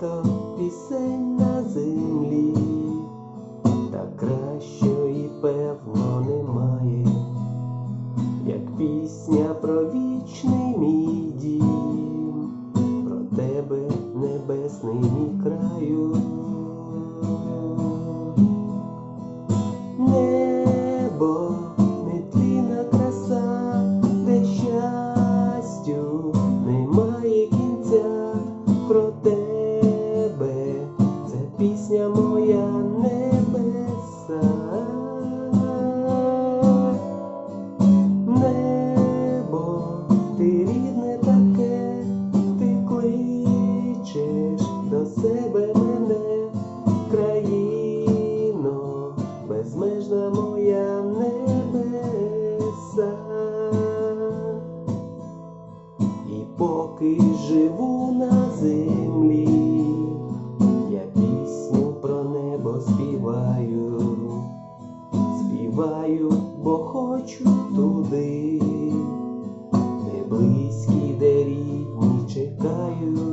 багато пісень на землі, та кращої, певно, немає, як пісня про вічний мій дім, про тебе, небесний мій краю. Небо, нетлінна краса, де немає кінця про тебе, себе мене, країно, безмежна моя небеса, і поки живу на землі, я пісню про небо співаю, співаю, бо хочу туди, не близькі, де рідні чекаю.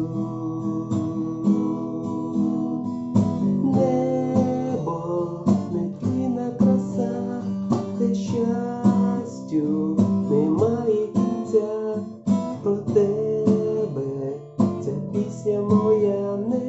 займається про тебе, ця пісня моя не.